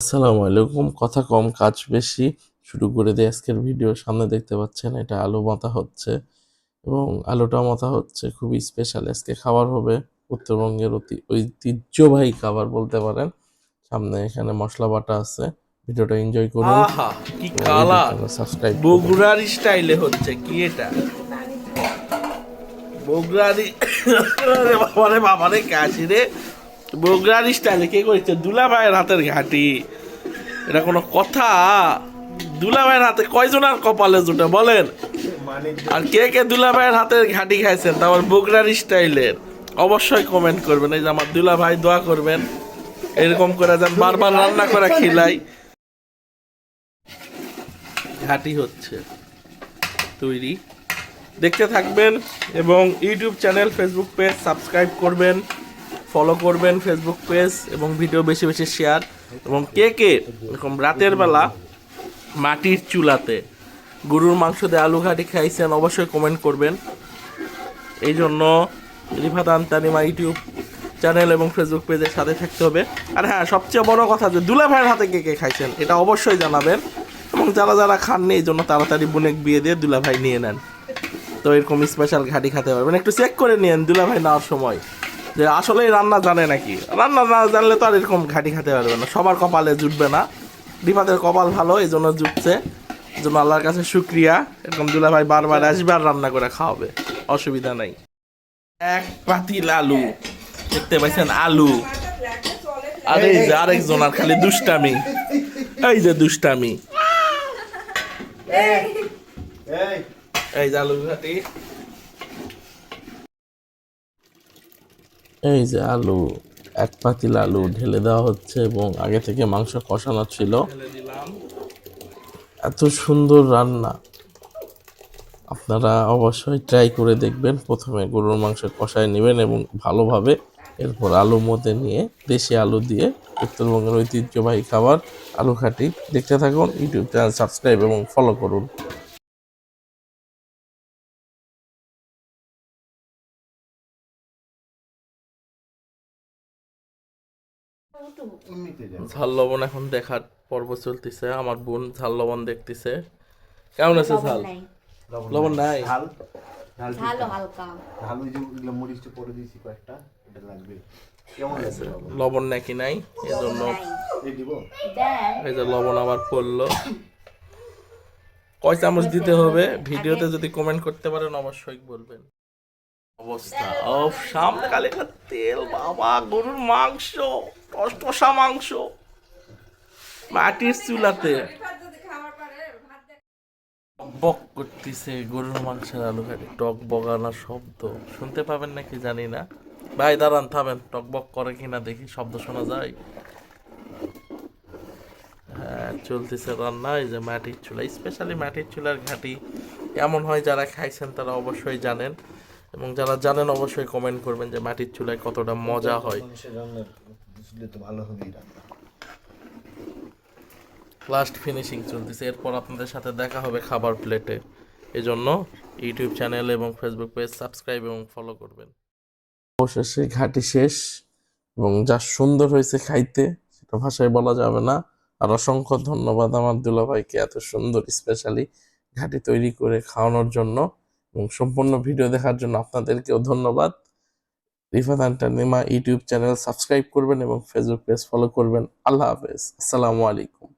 আসসালামু আলাইকুম। কথা কম কাজ বেশি। শুরু করে দিয়ে আজকের ভিডিও। সামনে দেখতে পাচ্ছেন এটা আলু মাথা হচ্ছে এবং আলুটা মাথা হচ্ছে খুবই স্পেশাল আজকে খাবার হবে উত্তরবঙ্গের অতি ঐতিহ্যবাহী খাবার বলতে পারেন। সামনে এখানে মশলা বাটা আছে। ভিডিওটা এনজয় করুন। কি কালার। সাবস্ক্রাইব বগুড়ার স্টাইলে হচ্ছে কি এটা? বগুড়ারি বাবারে বাবারে কাশি রে বগুড়ার স্টাইলে কে করেছে দুলা ভাইয়ের হাতের ঘাটি। এটা কোনো কথা? দুলা ভাইয়ের হাতে কয়জন আর কপালে জুটে, বলেন? আর কে কে দুলা ভাইয়ের হাতের ঘাটি খাইছেন? তারপর বগুড়ার স্টাইলের। অবশ্যই কমেন্ট করবেন। এই যে আমার দুলা ভাই দোয়া করবেন। এরকম করে যেন বারবার রান্না করে খিলাই। ঘাটি হচ্ছে তৈরি। দেখতে থাকবেন এবং YouTube channel Facebook page subscribe করবেন। ফলো করবেন ফেসবুক পেজ এবং ভিডিও বেশি বেশি শেয়ার এবং কে কে এরকম রাতের বেলা মাটির চুলাতে গরুর মাংস দিয়ে আলু ঘাটি খাইছেন অবশ্যই কমেন্ট করবেন। এই জন্য রিফাত আনতানিমা ইউটিউব চ্যানেল এবং ফেসবুক পেজের সাথে থাকতে হবে। আর হ্যাঁ সবচেয়ে বড় কথা যে দুলা ভাইয়ের হাতে কে কে খাইছেন, এটা অবশ্যই জানাবেন এবং যারা যারা খাননি এই জন্য তাড়াতাড়ি বোনেক বিয়ে দিয়ে দুলা ভাই নিয়ে নেন। তো এরকম স্পেশাল ঘাটি খেতে পারবেন। একটু চেক করে নিন দুলা ভাই নেওয়ার সময়। যে আসলে রান্না জানে নাকি? রান্না না জানলে তো আর এরকম ঘাটি খাতে পারবে না। সবার কপালে জুটবে না। রিফাতের কপাল ভালো এই জন্য জুটছে। এই জন্য আল্লাহর কাছে শুক্রিয়া। এরকম দুলা ভাই বারবার আসবে আর রান্না করে খাওয়াবে। অসুবিধা নাই। এক পাতিল আলু। দেখতে পাইছেন আলু? আর এই যে আরেকজন আর খালি দুষ্টামি। এই যে দুষ্টামি। এই। যে আলু ঘাটি। এই যে আলু, এক পাতিল আলু ঢেলে দেওয়া হচ্ছে এবং আগে থেকে মাংস কষানো ছিল। এত সুন্দর রান্না। আপনারা অবশ্যই ট্রাই করে দেখবেন। প্রথমে গরুর মাংস কষায় নেবেন এবং ভালোভাবে এরপর আলু মধ্যে নিয়ে দেশি আলু দিয়ে উত্তরবঙ্গের ঐতিহ্যবাহী খাবার আলু খাটি দেখতে থাকুন। ইউটিউব চ্যানেল সাবস্ক্রাইব এবং ফলো করুন। ঝাল লবণ এখন দেখার পর্ব চলতেছে আমার বোন ঝাল লবণ দেখতেছে। কেমন আছে ঝাল? লবণ নাই। ঝাল? লবণ? নাকি নাই? এই জন্য এই এই যে লবণ আবার পড়ল। কয় চামচ দিতে হবে? ভিডিওতে যদি কমেন্ট করতে পারেন অবশ্যই বলবেন। অবস্থা। ও সামনে কালে তেল বাবা গরুর মাংস। টসটসা মাংস মাটির চুলাতে। বক করতেছে গরুর মাংসের আলু ঘাটি টক বগানোর শব্দ। শুনতে পাবেন নাকি জানি না। ভাই, দাঁড়ান, থামেন। টক বক করে কিনা দেখি, শব্দ শোনা যায়। হ্যাঁ চলতেছে রান্না। এই যে মাটির চুলা স্পেশালি মাটির চুলার ঘাটি কেমন হয় যারা খাইছেন তারা অবশ্যই জানেন। এবং যারা জানেন অবশ্যই কমেন্ট করবেন যে মাটির চুলায় কতটা মজা হয়। বুঝলে তো ভালো হবেই রান্না। লাস্ট ফিনিশিং চলতেছে এরপর আপনাদের সাথে দেখা হবে খাবার প্লেটে এজন্য ইউটিউব চ্যানেল এবং ফেসবুক পেজ সাবস্ক্রাইব এবং ফলো করবেন। অবশেষে ঘাটি শেষ এবং যা সুন্দর হয়েছে খাইতে সেটা ভাষায় বলা যাবে না। আর অসংখ্য ধন্যবাদ আমার দুলা ভাইকে এত সুন্দর স্পেশালি ঘাটি তৈরি করে খাওয়ানোর জন্য। এবং সম্পূর্ণ ভিডিও দেখার জন্য আপনাদেরকেও ধন্যবাদ। রিফাত আন্টার ইউটিউব চ্যানেল সাবস্ক্রাইব করবেন এবং ফেসবুক পেজ ফলো করবেন। আল্লাহ হাফেজ। আসসালামু আলাইকুম।